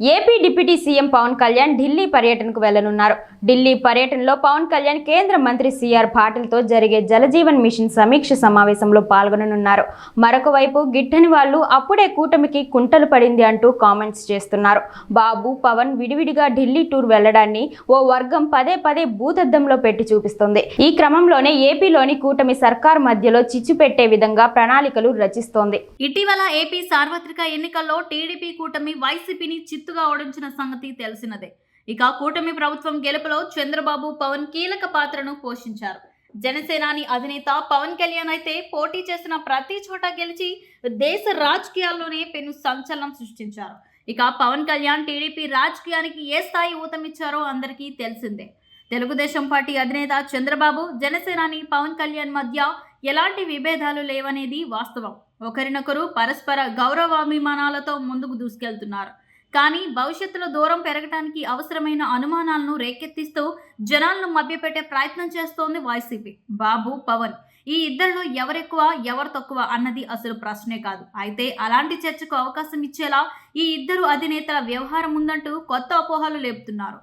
AP deputy CM Pawan Kalyan Delhi పర్యటనకు వెళ్ళనున్నారు ఢిల్లీ పర్యటనలో పవన్ కళ్యాణ్ కేంద్ర మంత్రి సిఆర్ పాటిల్తో జరిగే జలజీవన్ మిషన్ సమీక్ష సమావేశంలో పాల్గొననున్నారు. మరొక వైపు గిట్టని వాళ్ళు అప్పుడే కూటమికి కుంటలు పడింది అంటూ కామెంట్స్ చేస్తున్నారు. బాబు పవన్ విడివిడిగా ఢిల్లీ టూర్ వెళ్ళడాన్ని ఓ వర్గం పదే పదే భూతద్దంలో పెట్టి చూపిస్తోంది. ఈ క్రమంలోనే ఏపీలోని కూటమి సర్కార్ మధ్యలో చిచ్చు పెట్టే విధంగా ప్రణాళికలు రచిస్తోంది. ఇటీవల ఏపీ సార్వత్రిక ఎన్నికల్లో టీడీపీ కూటమి వైసీపీని చిత్తు చిత్తుగా ఓడించిన సంగతి తెలిసినదే. ఇక కూటమి ప్రభుత్వం గెలుపులో చంద్రబాబు పవన్ కీలక పాత్రను పోషించారు. జనసేనాని అధినేత పవన్ కళ్యాణ్ అయితే పోటీ చేసిన ప్రతి చోట గెలిచి దేశ రాజకీయాల్లోనే పెను సంచలనం సృష్టించారు. ఇక పవన్ కళ్యాణ్ టీడీపీ రాజకీయానికి ఏ స్థాయి ఊతమిచ్చారో అందరికీ తెలిసిందే. తెలుగుదేశం పార్టీ అధినేత చంద్రబాబు జనసేనాని పవన్ కళ్యాణ్ మధ్య ఎలాంటి విభేదాలు లేవనేది వాస్తవం. ఒకరినొకరు పరస్పర గౌరవాభిమానాలతో ముందుకు దూసుకెళ్తున్నారు. కానీ భవిష్యత్తులో దూరం పెరగడానికి అవసరమైన అనుమానాలను రేకెత్తిస్తూ జనాలను మభ్యపెట్టే ప్రయత్నం చేస్తోంది వైసీపీ. బాబు పవన్ ఈ ఇద్దరిలో ఎవరెక్కువ ఎవరు తక్కువ అన్నది అసలు ప్రశ్నే కాదు. అయితే అలాంటి చర్చకు అవకాశం ఇచ్చేలా ఈ ఇద్దరు అధినేతల వ్యవహారం ఉందంటూ కొత్త అపోహలు లేపుతున్నారు.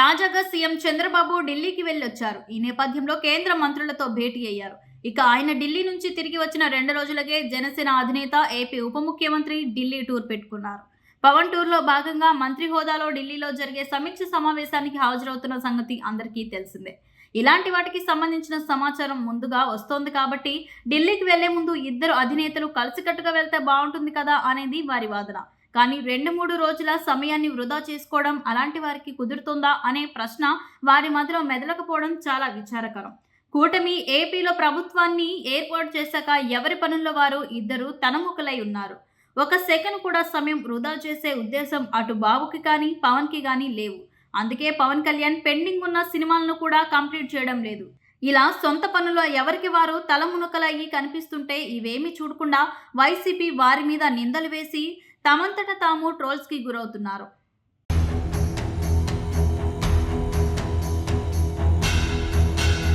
తాజాగా సీఎం చంద్రబాబు ఢిల్లీకి వెళ్ళొచ్చారు. ఈ నేపథ్యంలో కేంద్ర మంత్రులతో భేటీ అయ్యారు. ఇక ఆయన ఢిల్లీ నుంచి తిరిగి వచ్చిన రెండు రోజులకే జనసేన అధినేత ఏపీ ఉప ముఖ్యమంత్రి ఢిల్లీ టూర్ పెట్టుకున్నారు. పవన్ టూర్లో భాగంగా మంత్రి హోదాలో ఢిల్లీలో జరిగే సమీక్ష సమావేశానికి హాజరవుతున్న సంగతి అందరికీ తెలిసిందే. ఇలాంటి వాటికి సంబంధించిన సమాచారం ముందుగా వస్తోంది కాబట్టి ఢిల్లీకి వెళ్ళే ముందు ఇద్దరు అధినేతలు కలిసికట్టుగా వెళ్తే బాగుంటుంది కదా అనేది వారి వాదన. కానీ రెండు మూడు రోజుల సమయాన్ని వృధా చేసుకోవడం అలాంటి వారికి కుదురుతుందా అనే ప్రశ్న వారి మధ్యలో మెదలకపోవడం చాలా విచారకరం. కూటమి ఏపీలో ప్రభుత్వాన్ని ఏర్పాటు చేశాక ఎవరి పనుల్లో వారు ఇద్దరు తనముఖలై ఉన్నారు. ఒక సెకండ్ కూడా సమయం వృధా చేసే ఉద్దేశం అటు బాబుకి కానీ పవన్కి కానీ లేవు. అందుకే పవన్ కళ్యాణ్ పెండింగ్ ఉన్న సినిమాలను కూడా కంప్లీట్ చేయడం లేదు. ఇలా సొంత పనుల్లో ఎవరికి వారు తలమునకలయ్యి కనిపిస్తుంటే ఇవేమీ చూడకుండా వైసీపీ వారి మీద నిందలు వేసి తమంతట తాము ట్రోల్స్కి గురవుతున్నారు.